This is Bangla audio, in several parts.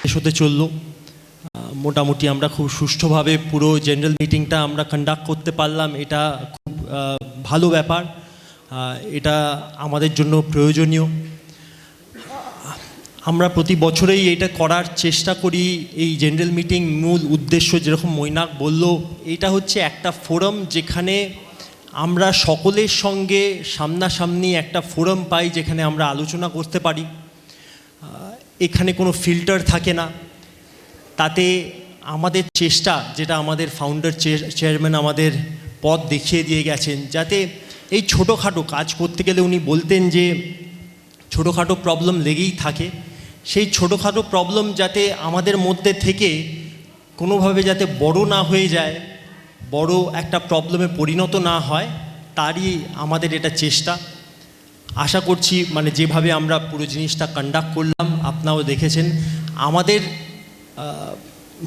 শেষ হতে চলল মোটামুটি আমরা খুব সুষ্ঠুভাবে পুরো জেনারেল মিটিংটা আমরা কন্ডাক্ট করতে পারলাম। এটা খুব ভালো ব্যাপার। এটা আমাদের জন্য প্রয়োজনীয়। আমরা প্রতি বছরেই এটা করার চেষ্টা করি। এই জেনারেল মিটিং মূল উদ্দেশ্য যেরকম মৈনাক বলল, এটা হচ্ছে একটা ফোরাম যেখানে আমরা সকলের সঙ্গে সামনাসামনি একটা ফোরাম পাই, যেখানে আমরা আলোচনা করতে পারি। এখানে কোনো ফিল্টার থাকে না। তাতে আমাদের চেষ্টা, যেটা আমাদের ফাউন্ডার চেয়ারম্যান আমাদের পথ দেখিয়ে দিয়ে গেছেন, যাতে এই ছোটোখাটো কাজ করতে গেলে উনি বলতেন যে, ছোটোখাটো প্রবলেম লেগেই থাকে। সেই ছোটোখাটো প্রবলেম যাতে আমাদের মধ্যে থেকে কোনোভাবে যাতে বড় না হয়ে যায়, বড় একটা প্রবলেমে পরিণত না হয়, তারই আমাদের এটা চেষ্টা। আশা করছি মানে যেভাবে আমরা পুরো জিনিসটা কন্ডাক্ট করলাম, আপনারাও দেখেছেন। আমাদের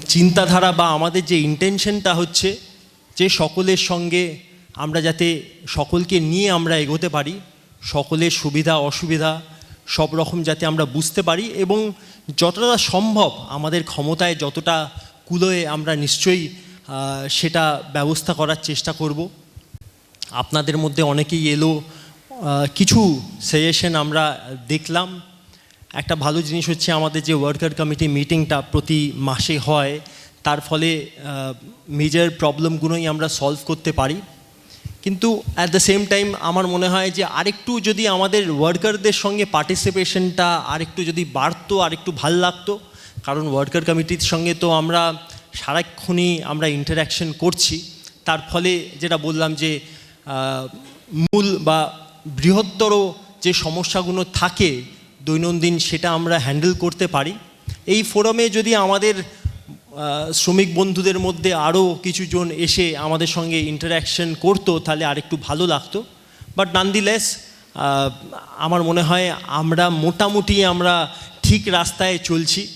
চিন্তাধারা বা আমাদের যে ইন্টেনশনটা হচ্ছে যে সকলের সঙ্গে আমরা যাতে সকলকে নিয়ে আমরা এগোতে পারি, সকলের সুবিধা, অসুবিধা, সব রকম যাতে আমরা বুঝতে পারি এবং যতটা সম্ভব আমাদের ক্ষমতায় যতটা কুলোয় আমরা নিশ্চয়ই সেটা ব্যবস্থা করার চেষ্টা করব। আপনাদের মধ্যে অনেকেই এলো কিছু সাজেশন আমরা দেখলাম। একটা ভালো জিনিস হচ্ছে আমাদের যে ওয়ার্কার কমিটি মিটিংটা প্রতি মাসে হয়, তার ফলে মেজর প্রবলেমগুলোই আমরা সলভ করতে পারি। কিন্তু অ্যাট দ্য সেম টাইম আমার মনে হয় যে আরেকটু যদি আমাদের ওয়ার্কারদের সঙ্গে পার্টিসিপেশনটা আরেকটু যদি বাড়তো, আরেকটু ভালো লাগতো, কারণ ওয়ার্কার কমিটির সঙ্গে তো আমরা সারাক্ষণই আমরা ইন্টারাকশন করছি। তার ফলে যেটা বললাম যে মূল বা বৃহত্তর যে সমস্যাগুলো থাকে দৈনন্দিন সেটা আমরা হ্যান্ডেল করতে পারি। এই ফোরামে যদি আমাদের শ্রমিক বন্ধুদের মধ্যে আরও কিছুজন এসে আমাদের সঙ্গে ইন্টারাকশন করতো, তাহলে আরেকটু ভালো লাগতো। বাট নানদিলেস আমার মনে হয় আমরা মোটামুটি আমরা ঠিক রাস্তায় চলছি।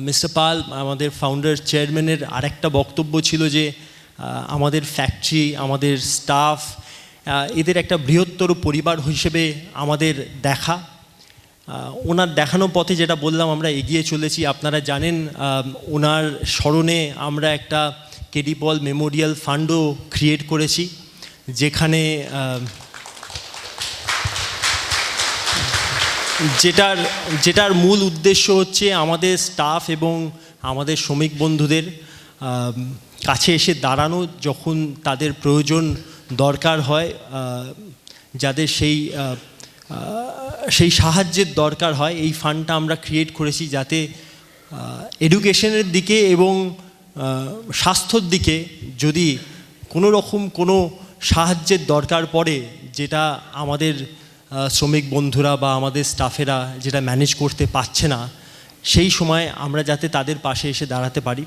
মিস্টার পাল, আমাদের ফাউন্ডার চেয়ারম্যানের আরেকটা বক্তব্য ছিল যে আমাদের ফ্যাক্টরি আমাদের স্টাফ এদের একটা বৃহত্তর পরিবার হিসেবে আমাদের দেখা। ওনার দেখানো পথে যেটা বললাম, আমরা এগিয়ে চলেছি। আপনারা জানেন ওনার স্মরণে আমরা একটা কেডিপল মেমোরিয়াল ফান্ডও ক্রিয়েট করেছি, যেখানে যেটার যেটার মূল উদ্দেশ্য হচ্ছে আমাদের স্টাফ এবং আমাদের শ্রমিক বন্ধুদের কাছে এসে দাঁড়ানো, যখন তাদের প্রয়োজন দরকার হয় যাদের সেই সেই সাহায্যের দরকার হয়, এই ফান্ডটা আমরা ক্রিয়েট করেছি যাতে এডুকেশনের দিকে এবং স্বাস্থ্যর দিকে যদি কোনো রকম কোনো সাহায্যের দরকার পড়ে, যেটা আমাদের শ্রমিক বন্ধুরা বা আমাদের স্টাফেরা যেটা ম্যানেজ করতে পারছে না, সেই সময় আমরা যাতে তাদের পাশে এসে দাঁড়াতে পারি।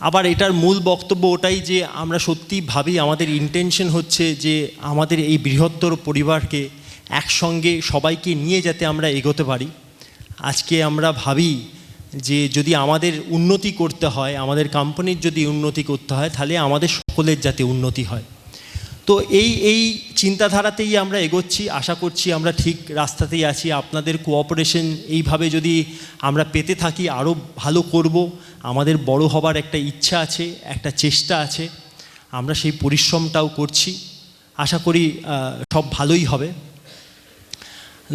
আবার এটার মূল বক্তব্য ওটাই যে আমরা সত্যি ভাবি আমাদের ইন্টেনশন হচ্ছে যে আমাদের এই বৃহত্তর পরিবারকে একসঙ্গে সবাইকে নিয়ে যাতে আমরা এগোতে পারি। আজকে আমরা ভাবি যে যদি আমাদের উন্নতি করতে হয়, আমাদের কোম্পানির যদি উন্নতি করতে হয়, তাহলে আমাদের সকলের যাতে উন্নতি হয়। তো এই এই চিন্তাধারাতেই আমরা এগোচ্ছি। আশা করছি আমরা ঠিক রাস্তাতেই আছি। আপনাদের কোঅপারেশন এইভাবে যদি আমরা পেতে থাকি, আরও ভালো করব। আমাদের বড় হবার একটা ইচ্ছা আছে, একটা চেষ্টা আছে। আমরা সেই পরিশ্রমটাও করছি। আশা করি সব ভালোই হবে।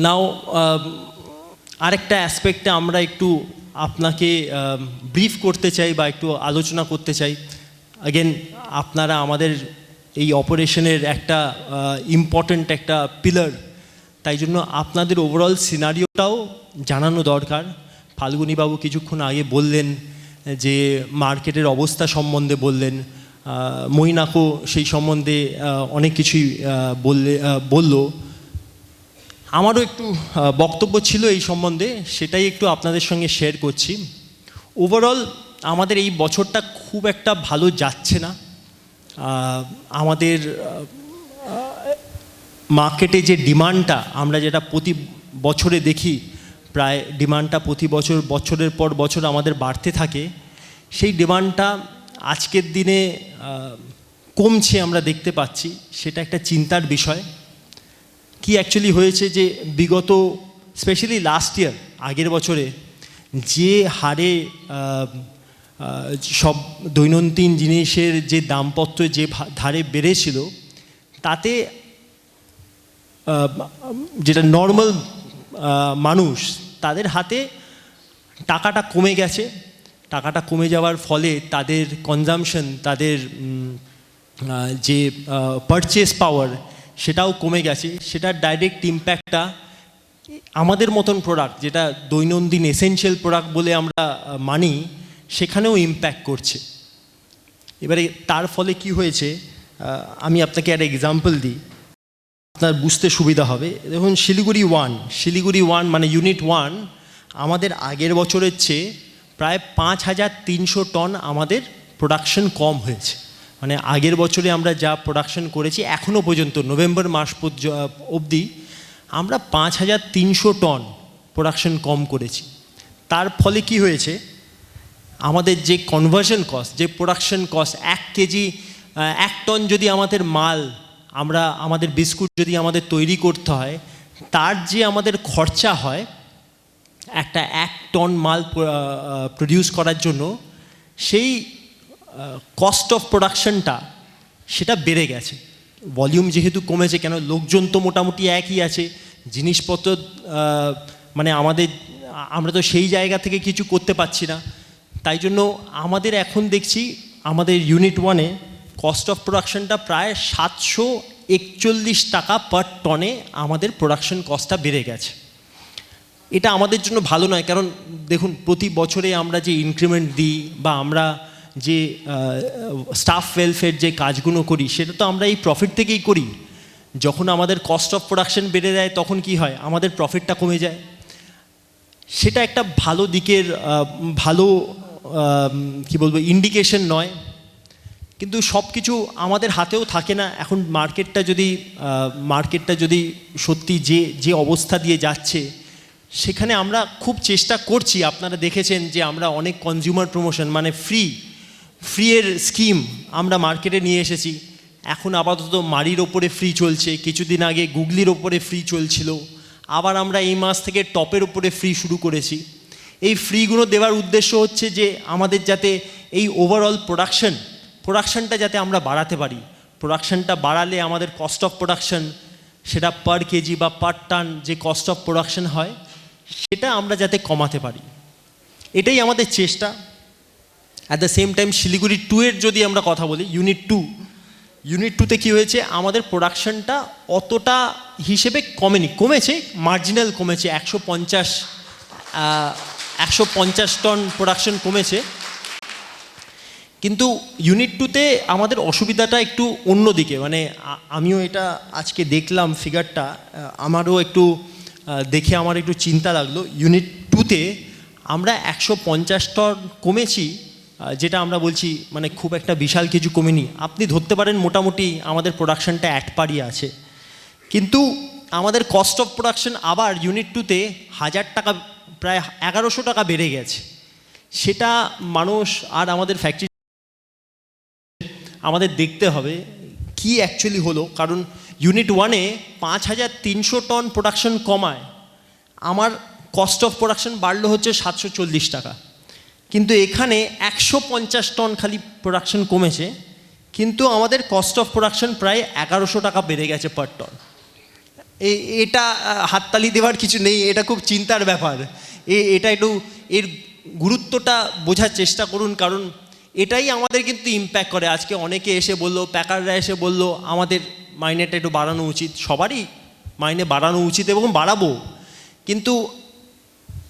নাও আরেকটা অ্যাসপেক্টে আমরা একটু আপনাকে ব্রিফ করতে চাই বা একটু আলোচনা করতে চাই। আগেন আপনারা আমাদের এই অপারেশনের একটা ইম্পর্ট্যান্ট একটা পিলার তাই জন্য আপনাদের ওভারঅল সিনারিওটাও জানানো দরকার। ফাল্গুনীবাবু কিছুক্ষণ আগে বললেন যে মার্কেটের অবস্থা সম্বন্ধে বললেন। মইনাকো সেই সম্বন্ধে অনেক কিছুই বললে বলল। আমারও একটু বক্তব্য ছিল এই সম্বন্ধে, সেটাই একটু আপনাদের সঙ্গে শেয়ার করছি। ওভারঅল আমাদের এই বছরটা খুব একটা ভালো যাচ্ছে না। আমাদের মার্কেটে যে ডিমান্ডটা আমরা যেটা প্রতি বছরে দেখি, প্রায় ডিমান্ডটা প্রতি বছর, বছরের পর বছর আমাদের বাড়তে থাকে, সেই ডিমান্ডটা আজকের দিনে কমছে আমরা দেখতে পাচ্ছি, সেটা একটা চিন্তার বিষয়। কি অ্যাকচুয়ালি হয়েছে যে বিগত স্পেশালি লাস্ট ইয়ার আগের বছরে, যে হারে সব দৈনন্দিন জিনিসের যে দামপত্র যে ধারে বেড়েছিল, তাতে যেটা নর্মাল মানুষ, তাদের হাতে টাকাটা কমে গেছে। টাকাটা কমে যাওয়ার ফলে তাদের কনজামশন তাদের যে পারচেস পাওয়ার সেটাও কমে গেছে। সেটার ডাইরেক্ট ইম্প্যাক্টটা আমাদের মতন প্রোডাক্ট যেটা দৈনন্দিন এসেনশিয়াল প্রোডাক্ট বলে আমরা মানি সেখানেও ইম্প্যাক্ট করছে। এবারে তার ফলে কি হয়েছে আমি আপনাকে একটা এক্সাম্পল দিই। আপনার বুঝতে সুবিধা হবে। দেখুন, শিলিগুড়ি ওয়ান শিলিগুড়ি ওয়ান মানে ইউনিট ওয়ান আমাদের আগের বছরের চেয়ে প্রায় পাঁচ হাজার তিনশো টন আমাদের প্রোডাকশন কম হয়েছে। মানে আগের বছরে আমরা যা প্রোডাকশন করেছি এখনও পর্যন্ত, নভেম্বর মাস অবধি আমরা পাঁচ হাজার তিনশো টন প্রোডাকশন কম করেছি। তার ফলে কি হয়েছে আমাদের যে কনভার্সন কস্ট যে প্রোডাকশন কস্ট এক কেজি এক টন যদি আমাদের মাল আমরা, আমাদের বিস্কুট যদি আমাদের তৈরি করতে হয়, তার যে আমাদের খরচা হয়, একটা এক টন মাল প্রডিউস করার জন্য, সেই কস্ট অফ প্রোডাকশনটা সেটা বেড়ে গেছে। ভলিউম যেহেতু কমেছে, কেন লোকজন তো মোটামুটি একই আছে, জিনিসপত্র মানে আমাদের, আমরা তো সেই জায়গা থেকে কিছু করতে পারছি না। তাই জন্য আমাদের এখন দেখছি আমাদের ইউনিট ওয়ানে কস্ট অফ প্রোডাকশনটা প্রায় সাতশো একচল্লিশ টাকা পার টনে আমাদের প্রোডাকশন কস্টটা বেড়ে গেছে। এটা আমাদের জন্য ভালো নয়, কারণ দেখুন, প্রতি বছরে আমরা যে ইনক্রিমেন্ট দিই বা আমরা যে স্টাফ ওয়েলফেয়ার যে কাজগুলো করি, সেটা তো আমরা এই প্রফিট থেকেই করি। যখন আমাদের কস্ট অফ প্রোডাকশন বেড়ে যায়, তখন কি হয়? আমাদের প্রফিটটা কমে যায়। সেটা একটা ভালো দিকের ভালো কি বলব ইন্ডিকেশন নয়। কিন্তু সব কিছু আমাদের হাতেও থাকে না। এখন মার্কেটটা যদি মার্কেটটা যদি সত্যি যে যে অবস্থা দিয়ে যাচ্ছে, সেখানে আমরা খুব চেষ্টা করছি। আপনারা দেখেছেন যে আমরা অনেক কনজিউমার প্রমোশন মানে ফ্রি ফ্রি এর স্কিম আমরা মার্কেটে নিয়ে এসেছি। এখন আপাতত মারির ওপরে ফ্রি চলছে। কিছুদিন আগে গুগলির ওপরে ফ্রি চলছিল। আবার আমরা এই মাস থেকে টপের ওপরে ফ্রি শুরু করেছি। এই ফ্রিগুলো দেওয়ার উদ্দেশ্য হচ্ছে যে আমাদের যাতে এই ওভারঅল প্রোডাকশন প্রোডাকশনটা যাতে আমরা বাড়াতে পারি। প্রোডাকশনটা বাড়ালে আমাদের কস্ট অফ প্রোডাকশন সেটা পার কেজি বা পার টান যে কস্ট অফ প্রোডাকশন হয়, সেটা আমরা যাতে কমাতে পারি। এটাই আমাদের চেষ্টা। At the same time Siliguri two এর যদি আমরা কথা বলি ইউনিট টু ইউনিট টুতে কী হয়েছে? আমাদের প্রোডাকশনটা অতটা হিসেবে কমেনি, কমেছে মার্জিনাল কমেছে, একশো পঞ্চাশ একশো পঞ্চাশ টন প্রোডাকশন কমেছে। কিন্তু ইউনিট টুতে আমাদের অসুবিধাটা একটু অন্যদিকে। মানে আমিও এটা আজকে দেখলাম ফিগারটা আমারও একটু দেখে আমার একটু চিন্তা লাগল। ইউনিট টুতে আমরা একশো পঞ্চাশ টন কমেছি যেটা আমরা বলছি মানে খুব একটা বিশাল কিছু কমেনি। আপনি ধরতে পারেন মোটামুটি আমাদের প্রোডাকশনটা এক পারি আছে। কিন্তু আমাদের কস্ট অফ প্রোডাকশন আবার ইউনিট টুতে হাজার টাকা প্রায় এগারোশো টাকা বেড়ে গেছে। সেটা মানুষ আর আমাদের ফ্যাক্টরি আমাদের দেখতে হবে কি অ্যাকচুয়ালি হলো। কারণ ইউনিট ওয়ানে পাঁচ হাজার তিনশো টন প্রোডাকশন কমায়। আমার কস্ট অফ প্রোডাকশন বাড়লো হচ্ছে সাতশো চল্লিশ টাকা। কিন্তু এখানে একশো পঞ্চাশ টন খালি প্রোডাকশন কমেছে। কিন্তু আমাদের কস্ট অফ প্রোডাকশন প্রায় এগারোশো টাকা বেড়ে গেছে পার টন এটা হাততালি দেওয়ার কিছু নেই, এটা খুব চিন্তার ব্যাপার। এ- এটা একটু, এর গুরুত্বটা বোঝার চেষ্টা করুন, কারণ এটাই আমাদের কিন্তু ইম্প্যাক্ট করে। আজকে অনেকে এসে বলল প্যাকাররা এসে বলল, আমাদের মাইনেটা একটু বাড়ানো উচিত। সবারই মাইনে বাড়ানো উচিত এবং বাড়াবো। কিন্তু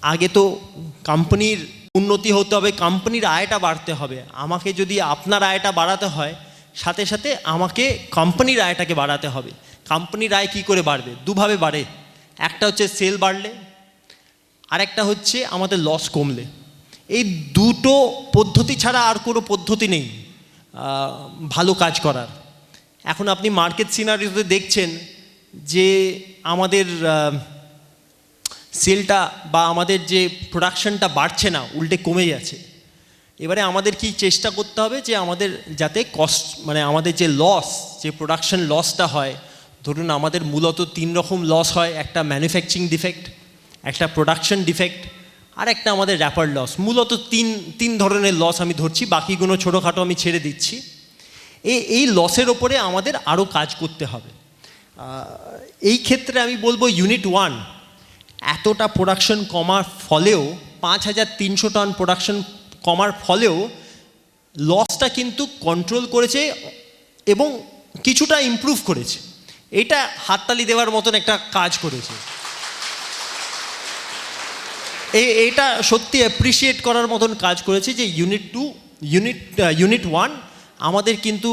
আগে তো কোম্পানির উন্নতি হতে হবে কোম্পানির আয়টা বাড়তে হবে। আমাকে যদি আপনার আয়টা বাড়াতে হয়, সাথে সাথে আমাকে কোম্পানির আয়টাকে বাড়াতে হবে। কোম্পানির আয় কী করে বাড়বে? দুভাবে বাড়ে। একটা হচ্ছে সেল বাড়লে আরেকটা হচ্ছে আমাদের লস কমলে। এই দুটো পদ্ধতি ছাড়া আর কোনো পদ্ধতি নেই ভালো কাজ করার। এখন আপনি মার্কেট সিনারিতে দেখছেন যে আমাদের সেলটা বা আমাদের যে প্রোডাকশনটা বাড়ছে না, উল্টে কমে যাচ্ছে। এবারে আমাদের কি চেষ্টা করতে হবে যে আমাদের যাতে কস্ট মানে আমাদের যে লস যে প্রোডাকশন লসটা হয়, ধরুন আমাদের মূলত তিন রকম লস হয়, একটা ম্যানুফ্যাকচারিং ডিফেক্ট একটা প্রোডাকশন ডিফেক্ট আর একটা আমাদের র্যাপার লস মূলত তিন তিন ধরনের লস আমি ধরছি, বাকিগুলো ছোটোখাটো আমি ছেড়ে দিচ্ছি। এই এই লসের ওপরে আমাদের আরও কাজ করতে হবে। এই ক্ষেত্রে আমি বলব ইউনিট ওয়ান এতটা প্রোডাকশন কমার ফলেও, পাঁচ হাজার তিনশো টন প্রোডাকশন কমার ফলেও লসটা কিন্তু কন্ট্রোল করেছে এবং কিছুটা ইমপ্রুভ করেছে। এটা হাততালি দেওয়ার মতন একটা কাজ করেছে। এটা সত্যি অ্যাপ্রিসিয়েট করার মতন কাজ করেছে যে unit two unit unit one আমাদের কিন্তু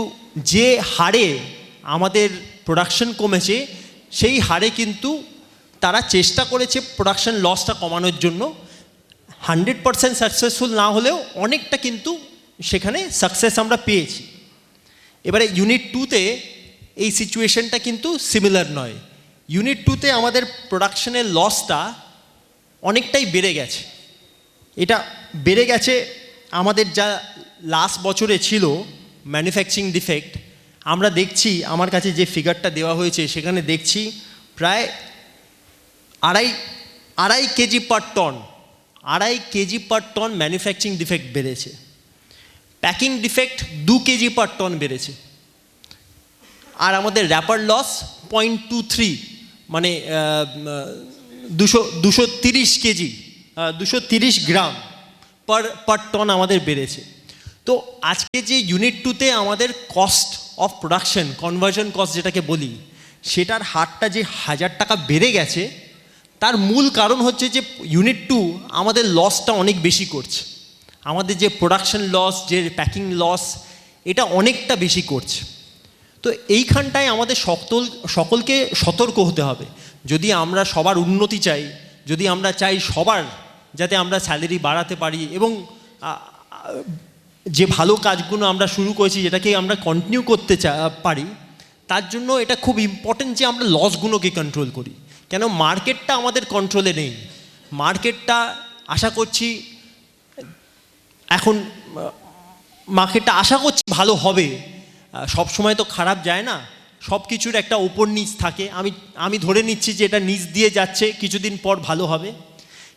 যে হারে আমাদের প্রোডাকশন কমেছে, সেই হারে কিন্তু তারা চেষ্টা করেছে প্রোডাকশন লসটা কমানোর জন্য। হান্ড্রেড পারসেন্ট সাকসেসফুল না হলেও অনেকটা কিন্তু সেখানে সাকসেস আমরা পেয়েছি। এবারে ইউনিট টুতে এই সিচুয়েশনটা কিন্তু সিমিলার নয়। ইউনিট টুতে আমাদের প্রোডাকশনের লসটা অনেকটাই বেড়ে গেছে। এটা বেড়ে গেছে আমাদের যা লাস্ট বছরে ছিল ম্যানুফ্যাকচারিং ডিফেক্ট আমরা দেখছি, আমার কাছে যে ফিগারটা দেওয়া হয়েছে, সেখানে দেখছি প্রায় আড়াই আড়াই কেজি পার টন আড়াই kg per ton manufacturing defect বেড়েছে। প্যাকিং ডিফেক্ট দু কেজি পার টন বেড়েছে। আর আমাদের wrapper loss point two three মানে দুশো দুশো তিরিশ কেজি দুশো তিরিশ গ্রাম পার পার টন আমাদের বেড়েছে। তো আজকে যে ইউনিট টুতে আমাদের cost of production conversion cost যেটাকে বলি, সেটার হারটা যে হাজার টাকা বেড়ে গেছে, তার মূল কারণ হচ্ছে যে ইউনিট টু আমাদের লসটা অনেক বেশি করছে। আমাদের যে প্রোডাকশন লস যে প্যাকিং লস এটা অনেকটা বেশি করছে। তো এইখানটায় আমাদের সকল, সকলকে সতর্ক হতে হবে। যদি আমরা সবার উন্নতি চাই, যদি আমরা চাই সবার যাতে আমরা স্যালারি বাড়াতে পারি এবং যে ভালো কাজগুলো আমরা শুরু করেছি যেটাকে আমরা কন্টিনিউ করতে পারি, তার জন্য এটা খুব ইম্পর্টেন্ট যে আমরা লসগুলোকে কন্ট্রোল করি। কেন মার্কেটটা আমাদের কন্ট্রোলে নেই। মার্কেটটা আশা করছি, এখন মার্কেটটা আশা করছি ভালো হবে। সব সময় তো খারাপ যায় না। সব কিছুর একটা ওপর নিচ থাকে। আমি আমি ধরে নিচ্ছি যে এটা নিচ দিয়ে যাচ্ছে, কিছুদিন পর ভালো হবে।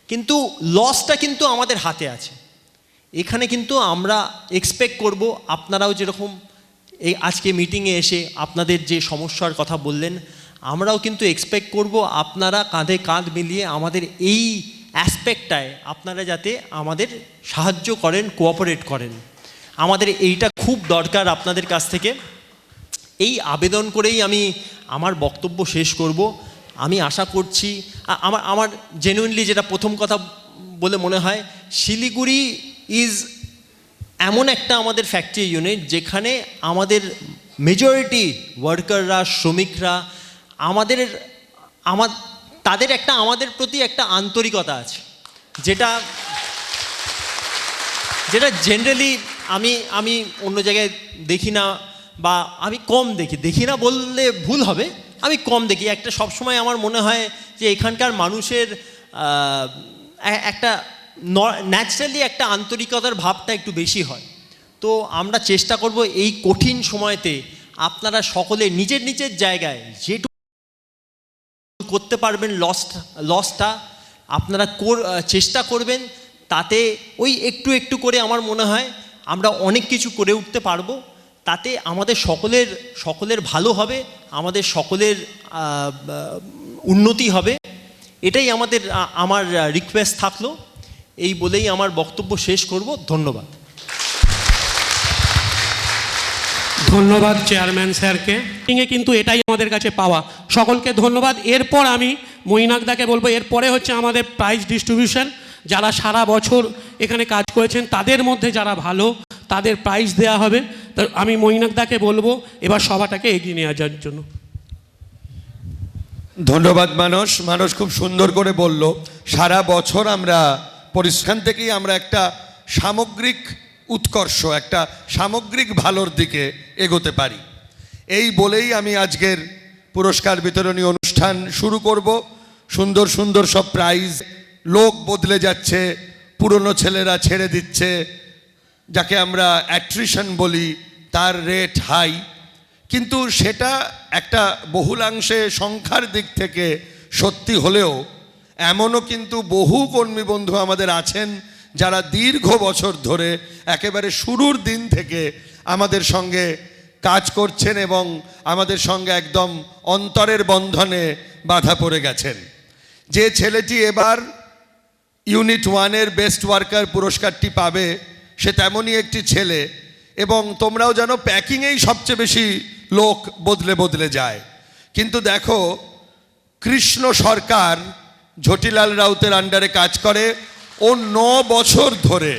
কিন্তু লসটা কিন্তু আমাদের হাতে আছে। এখানে কিন্তু আমরা এক্সপেক্ট করব, আপনারাও যেরকম এই আজকে মিটিংয়ে এসে আপনাদের যে সমস্যার কথা বললেন, আমরাও কিন্তু এক্সপেক্ট করব আপনারা কাঁধে কাঁধ মিলিয়ে আমাদের এই অ্যাসপেক্টটায় আপনারা যাতে আমাদের সাহায্য করেন কোঅপারেট করেন। আমাদের এইটা খুব দরকার আপনাদের কাছ থেকে। এই আবেদন করেই আমি আমার বক্তব্য শেষ করব। আমি আশা করছি আমার আমার জেনুইনলি যেটা প্রথম কথা বলে মনে হয়, শিলিগুড়ি ইজ এমন একটা আমাদের ফ্যাক্টরি ইউনিট যেখানে আমাদের মেজরিটি ওয়ার্কাররা শ্রমিকরা, আমাদের আমার তাদের একটা, আমাদের প্রতি একটা আন্তরিকতা আছে। যেটা যেটা জেনারেলি আমি আমি অন্য জায়গায় দেখি না। বা আমি কম দেখি। দেখি না বললে ভুল হবে। আমি কম দেখি। একটা সবসময় আমার মনে হয় যে এখানকার মানুষের একটা ন্যাচারালি একটা আন্তরিকতার ভাবটা একটু বেশি হয়। তো আমরা চেষ্টা করব এই কঠিন সময়তে আপনারা সকলে নিজের নিজের জায়গায় যেটুকু করতে পারবেন লসটা লসটা আপনারা চেষ্টা করবেন তাতে ওই একটু একটু করে আমার মনে হয় আমরা অনেক কিছু করে উঠতে পারব। তাতে আমাদের সকলের সকলের ভালো হবে, আমাদের সকলের উন্নতি হবে। এটাই আমাদের আমার রিকোয়েস্ট থাকল। এই বলেই আমার বক্তব্য শেষ করব। ধন্যবাদ। ধন্যবাদ চেয়ারম্যান স্যারকে। মিটিংয়ে কিন্তু এটাই আমাদের কাছে পাওয়া। সকলকে ধন্যবাদ। এরপর আমি মৈনাকদাকে বলব, এরপরে হচ্ছে আমাদের প্রাইজ ডিস্ট্রিবিউশন যারা সারা বছর এখানে কাজ করেছেন, তাদের মধ্যে যারা ভালো, তাদের প্রাইজ দেওয়া হবে। আমি মৈনাকদাকে বলব, এবার সভাটাকে এগিয়ে নিয়ে যাওয়ার জন্য। ধন্যবাদ মানস। মানস খুব সুন্দর করে বলল, সারা বছর আমরা পরিশ্রম থেকেই আমরা একটা সামগ্রিক উৎকর্ষ, একটা সামগ্রিক ভালোর দিকে এগোতে পারি। এই বলেই আমি আজকের পুরস্কার বিতরণী অনুষ্ঠান শুরু করব। সুন্দর সুন্দর সব প্রাইজ, লোক বদলে যাচ্ছে, পুরনো ছেলেরা ছেড়ে দিচ্ছে, যাকে আমরা অ্যাট্রিশন বলি। তার রেট হাই কিন্তু সেটা একটা বহুলাংশে সংখ্যার দিক থেকে সত্যি হলেও এমনও কিন্তু বহু কর্মী বন্ধু আমাদের আছেন যারা দীর্ঘ বছর ধরে একেবারে শুরুর দিন থেকে আমাদের সঙ্গে কাজ করছেন এবং আমাদের সঙ্গে একদম অন্তরের বন্ধনে বাধা পড়ে গেছেন। যে ছেলেটি এবার ইউনিট ওয়ানের বেস্ট ওয়ার্কার পুরস্কারটি পাবে, সে তেমনই একটি ছেলে। এবং তোমরাও জানো প্যাকিংয়েই সবচেয়ে বেশি লোক বদলে বদলে যায়। কিন্তু দেখো, কৃষ্ণ সরকার ঝটিলাল রাউতের আন্ডারে কাজ করে। ও ন বছর ধরে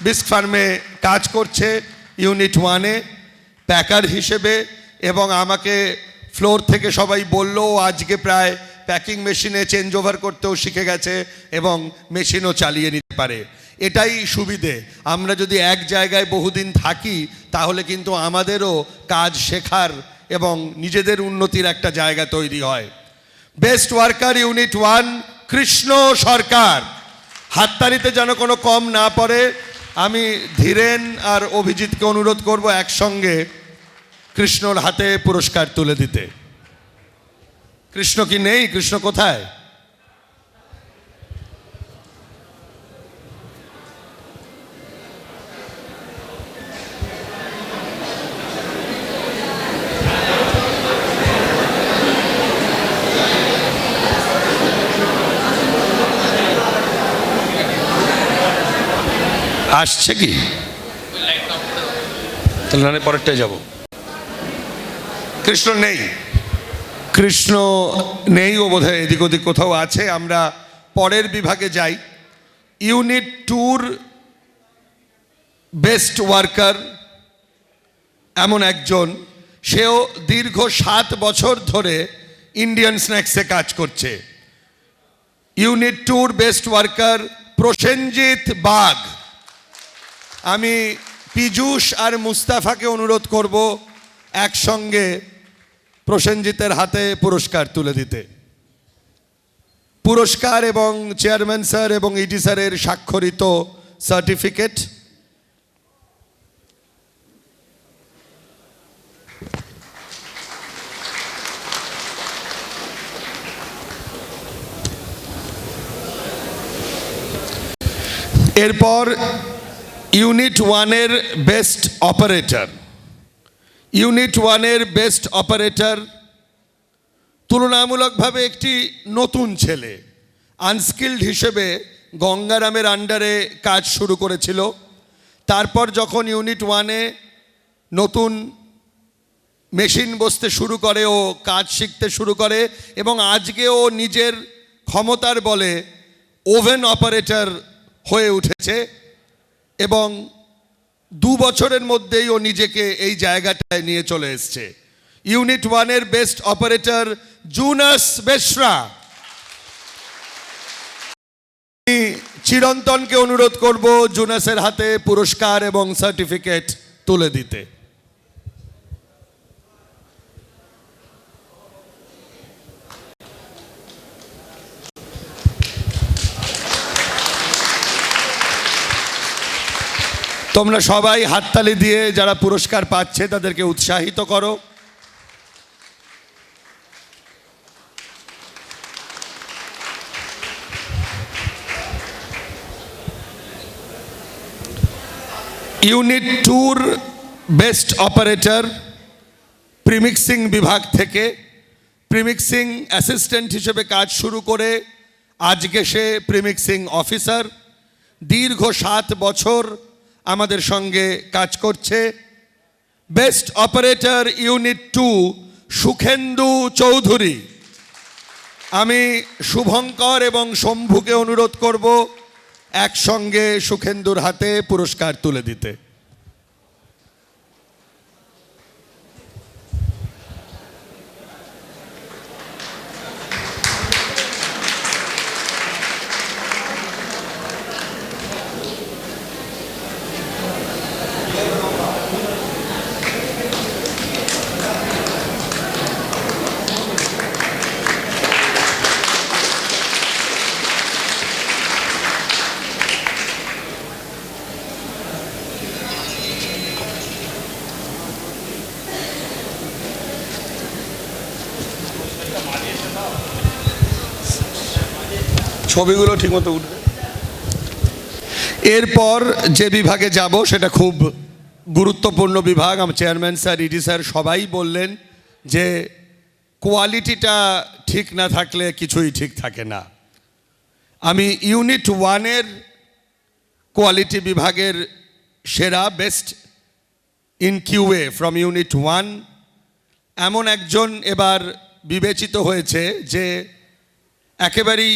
বিস্ক ফার্মে কাজ করছে ইউনিট ওয়ানে প্যাকার হিসেবে। এবং আমাকে ফ্লোর থেকে সবাই বলল, আজকে প্রায় প্যাকিং মেশিনে চেঞ্জ ওভার করতেও শিখে গেছে এবং মেশিনও চালিয়ে নিতে পারে। এটাই সুবিধে। আমরা যদি এক জায়গায় বহুদিন থাকি, তাহলে কিন্তু আমাদেরও কাজ শেখার এবং নিজেদের উন্নতির একটা জায়গা তৈরি হয়। Best worker unit one Krishna Sarkar. হাততালিতে যেন কোনো কম না পড়ে, আমি ধীরেন আর অভিজিৎকে অনুরোধ করব একসঙ্গে কৃষ্ণর হাতে পুরস্কার তুলে দিতে। কৃষ্ণ কি নেই? কৃষ্ণ কোথায়? আসছে কি? তাহলে নাহলে পরেরটায় যাব। কৃষ্ণ নেই। কৃষ্ণ নেই ও বোধহয় এদিক ওদিক কোথাও আছে। আমরা পরের বিভাগে যাই। ইউনিট ট্যুর বেস্ট ওয়ার্কার, এমন একজন। সেও দীর্ঘ সাত বছর ধরে ইন্ডিয়ান স্ন্যাক্সে কাজ করছে। Unit two best worker Prosenjit Bag আমি পীযূষ আর মুস্তাফাকে অনুরোধ করব একসঙ্গে প্রসেনজিতের হাতে পুরস্কার তুলে দিতে। পুরস্কার এবং চেয়ারম্যান স্যার এবং ইডি স্যারের স্বাক্ষরিত সার্টিফিকেট। এরপর ইউনিট ওয়ানের বেস্ট অপারেটর ইউনিট ওয়ানের বেস্ট অপারেটর তুলনামূলকভাবে একটি নতুন ছেলে আনস্কিল্ড হিসেবে গঙ্গারামের আন্ডারে কাজ শুরু করেছিল। তারপর যখন ইউনিট ওয়ানে নতুন মেশিন বসতে শুরু করে, ও কাজ শিখতে শুরু করে এবং আজকে ও নিজের ক্ষমতার বলে ওভেন অপারেটর হয়ে উঠেছে। এবং দু বছরের মধ্যেই ও নিজেকে এই জায়গাটায় নিয়ে চলে এসছে। ইউনিট ওয়ানের বেস্ট অপারেটর জুনাস বেশরা চিরন্তনকে অনুরোধ করব জুনাসের হাতে পুরস্কার এবং সার্টিফিকেট তুলে দিতে। তোমরা সবাই হাততালি দিয়ে যারা পুরস্কার পাচ্ছে তাদেরকে উৎসাহিত করো। Unit two best operator premixing বিভাগ থেকে। প্রিমিক্সিং অ্যাসিস্ট্যান্ট হিসেবে কাজ শুরু করে আজকে সে প্রিমিক্সিং অফিসার। দীর্ঘ সাত বছর আমাদের সঙ্গে কাজ করছে। Best operator unit two Sukhendu Chowdhury. আমি শুভঙ্কর এবং শম্ভুকে অনুরোধ করব একসঙ্গে সুখেন্দুর হাতে পুরস্কার তুলে দিতে। ছবিগুলো ঠিকমতো উঠবে। এরপর যে বিভাগে যাব, সেটা খুব গুরুত্বপূর্ণ বিভাগ। আমার চেয়ারম্যান স্যার, ইডি স্যার সবাই বললেন যে কোয়ালিটিটা ঠিক না থাকলে কিছুই ঠিক থাকে না। আমি ইউনিট ওয়ানের কোয়ালিটি বিভাগের সেরা, best in QA from unit one. এমন একজন এবার বিবেচিত হয়েছে যে একেবারেই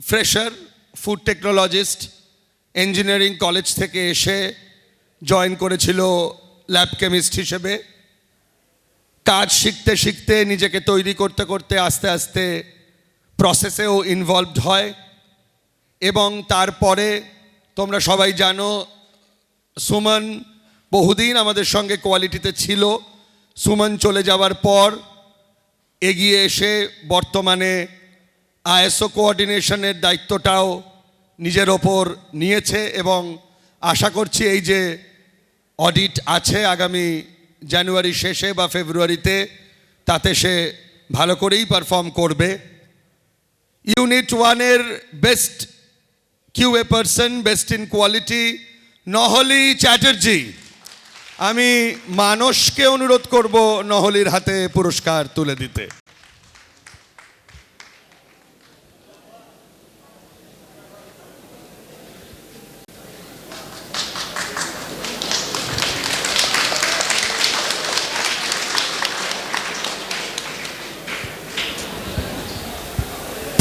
fresher food technologist engineering college থেকে এসে জয়েন করেছিল ল্যাব কেমিস্ট হিসেবে। কাজ শিখতে শিখতে, নিজেকে তৈরি করতে করতে আস্তে আস্তে প্রসেসেও ইনভলভড হয় এবং তারপরে তোমরা সবাই জানো, সুমন বহুদিন আমাদের সঙ্গে কোয়ালিটিতে ছিল। সুমন চলে যাওয়ার পর এগিয়ে এসে বর্তমানে আইএসও কোঅর্ডিনেশনের দায়িত্বটাও নিজের ওপর নিয়েছে এবং আশা করছি এই যে অডিট আছে আগামী জানুয়ারি শেষে বা ফেব্রুয়ারিতে, তাতে সে ভালো করেই পারফর্ম করবে। ইউনিট ওয়ানের best Q A person, best in quality, Nohli Chatterjee. আমি মানসকে অনুরোধ করব নহলির হাতে পুরস্কার তুলে দিতে।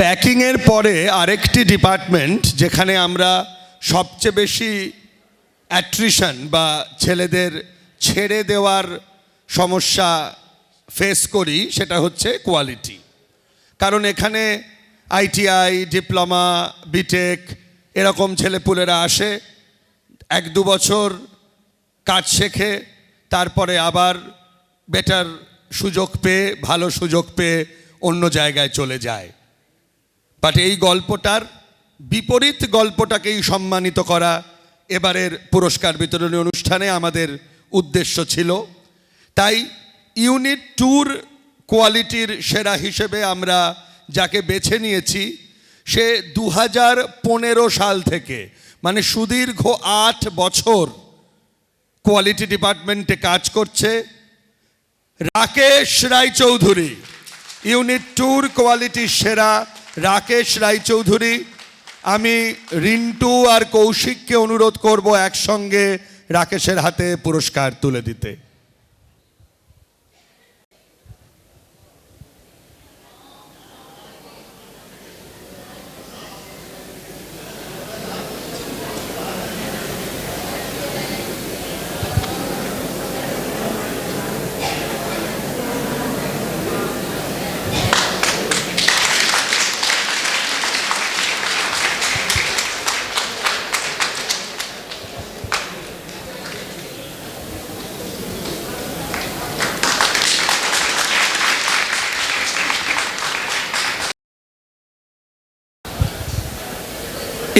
প্যাকিংয়ের পরে আরেকটি ডিপার্টমেন্ট যেখানে আমরা সবচেয়ে বেশি অ্যাট্রিশন বা ছেলেদের ছেড়ে দেওয়ার সমস্যা ফেস করি, সেটা হচ্ছে কোয়ালিটি কারণ এখানে আইটিআই ডিপ্লোমা বিটেক এরকম ছেলেপুলেরা আসে, এক দু বছর কাজ শেখে, তারপরে আবার বেটার সুযোগ পেয়ে, ভালো সুযোগ পেয়ে অন্য জায়গায় চলে যায়। বাট এই গল্পটার বিপরীত গল্পটাকেই সম্মানিত করা এবারের পুরস্কার বিতরণী অনুষ্ঠানে আমাদের উদ্দেশ্য ছিল। তাই ইউনিট ট্যুর কোয়ালিটির সেরা হিসেবে আমরা যাকে বেছে নিয়েছি, সে দু হাজার পনেরো সাল থেকে মানে সুদীর্ঘ আট বছর কোয়ালিটি ডিপার্টমেন্টে কাজ করছে রাকেশ রায়চৌধুরী। ইউনিট ট্যুর কোয়ালিটির সেরা রাকেশ রায়চৌধুরী আমি রিন্টু আর কৌশিককে অনুরোধ করব একসঙ্গে রাকেশের হাতে পুরস্কার তুলে দিতে।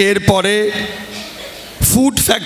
এরপরে ফুড ফ্যাক্টরি